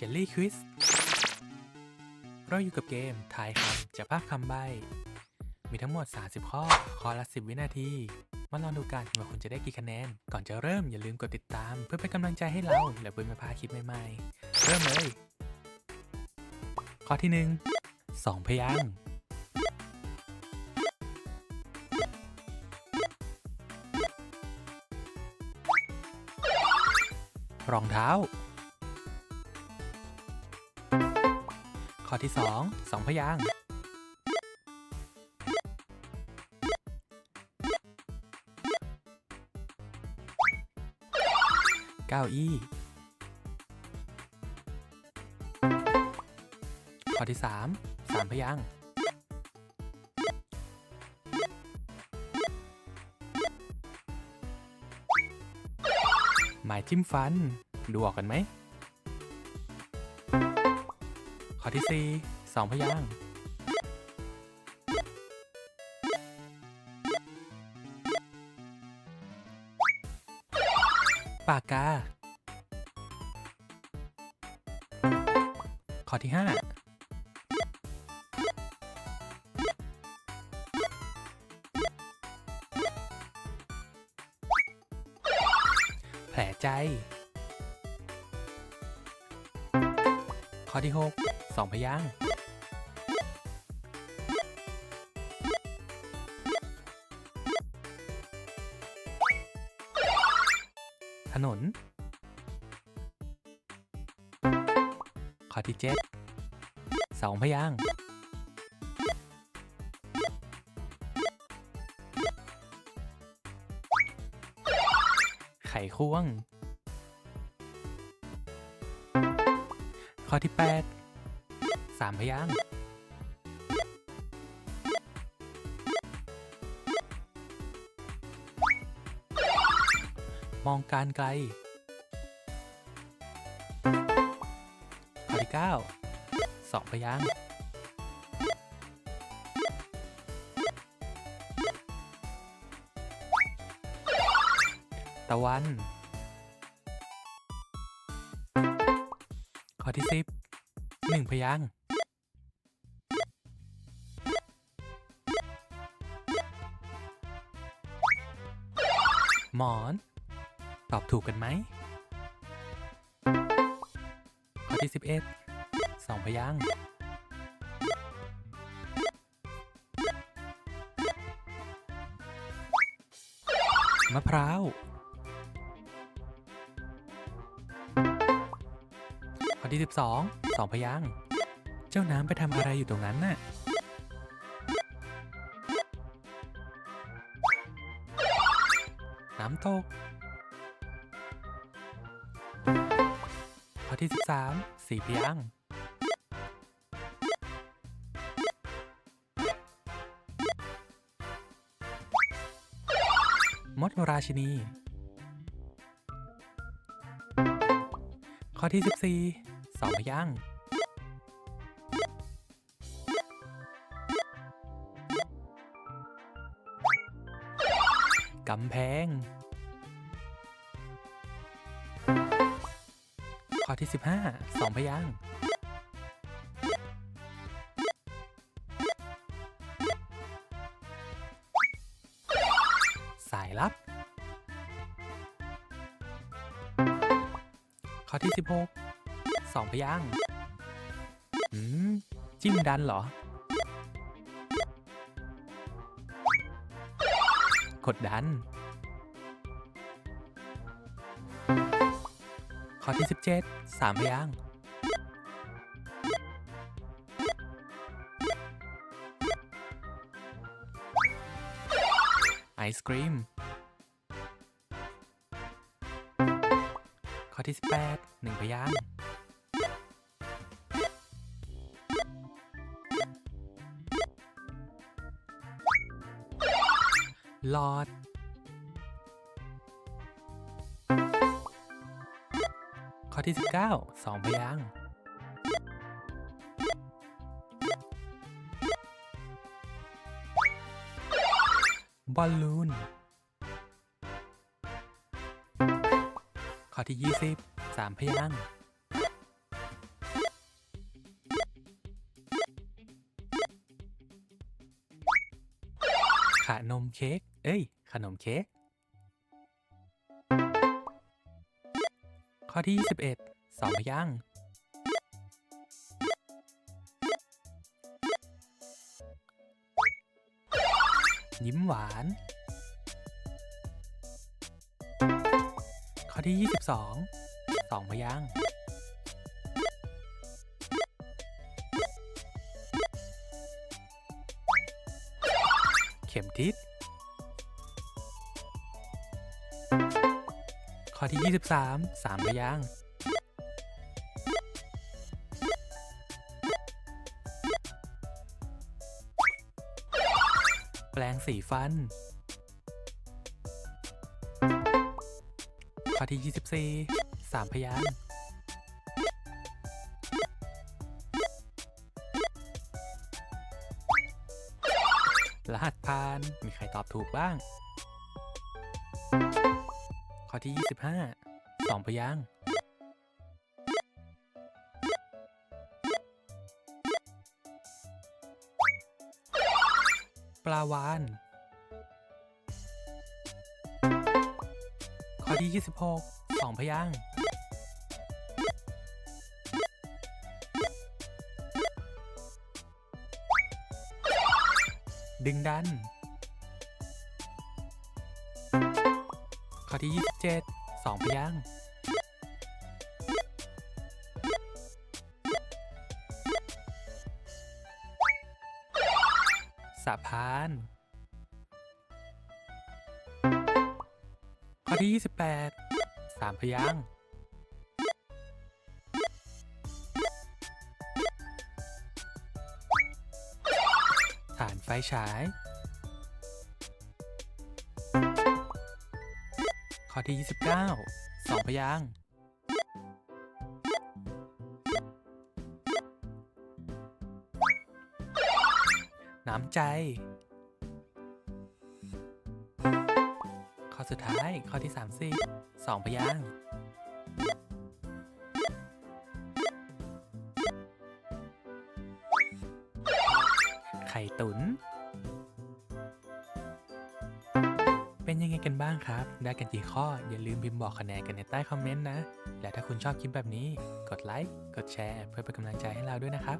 เจลลี่ควิสเราอยู่กับเกมทายคำจากภาพคำใบ มีทั้งหมด 30 ข้อ ข้อละ 10 วินาที มาลองดูกันว่าคุณจะได้กี่คะแนน ก่อนจะเริ่มอย่าลืมกดติดตาม เพื่อเป็นกำลังใจให้เรา และเพื่อม่พาคลิปใหม่ๆ เริ่มเลย ข้อที่ 1 2 พยางค์รองเท้า ข้อที่ 2 2 พยางค์เก้าอี้ ข้อที่ 3 3 พยางค์หมายจิ้มฟัน ดูออกกันไหม อที่4 2พยางปากกา ข้อที่5แผลใจ ข้อที่ 6 2 พยางค์ถนน ข้อที่ 7 2 พยางค์ไขควง ข้อที่8 3พยางมองการไกล ข้อที่9 2พยางตะวัน อที่10 1พยางค์หมอน ตอบถูกกันไหม ข้อที่11 2พยางค์มะพร้าว ข้อที่ 12 2พยางเจ้าน้ำไปทำอะไรอยู่ตรงนั้นน่ะ น้ำตก ข้อที่ 13 4พยางมดราชินี ข้อที่ 14 2พยางกำแพง ข้อที่ 15 2พยางค์ ข้อที่ 16 2 พยางค์อืม จิ้มดันเหรอ กดดัน ข้อที่ 17 3 พยางค์ไอศครีม ข้อที่ 18 1 พยางค์หลอด ข้อที่ 19 2 พยางค์บอลลูน ข้อที่ 20 3 พยางค์ขนมเค้ก เอ้ย ขนมเค้ก ข้อที่ 21งพยางยิ้มหวาน อที่ 22สองพยางค์เข็มทิศข้อที่ 23สามพยางค์แปลงสีฟัน ข้อที่ 24 สามพยางรหัสผ่าน มีใครตอบถูกบ้าง ข้อที่ 25 สองพยางปลาวาน ข้อที่ 26สองพยางค์ดึงดัน ข้อที่ 27สองพยางค์สะพาน ข้อที่ 28 สามพยางค์ฐานไฟฉาย ข้อที่ 29 สองพยางค์น้ำใจ สุดท้ายข้อที่ 30สองพยางค์ไข่ตุน๋นเป็นยังไงกันบ้างครับ ได้กันกี่ข้อ อย่าลืมพิมพ์บอกคะแนนกันในใต้คอมเมนต์นะ และถ้าคุณชอบคลิปแบบนี้ กดไลค์ กดแชร์ เพื่อเป็นกำลังใจให้เราด้วยนะครับ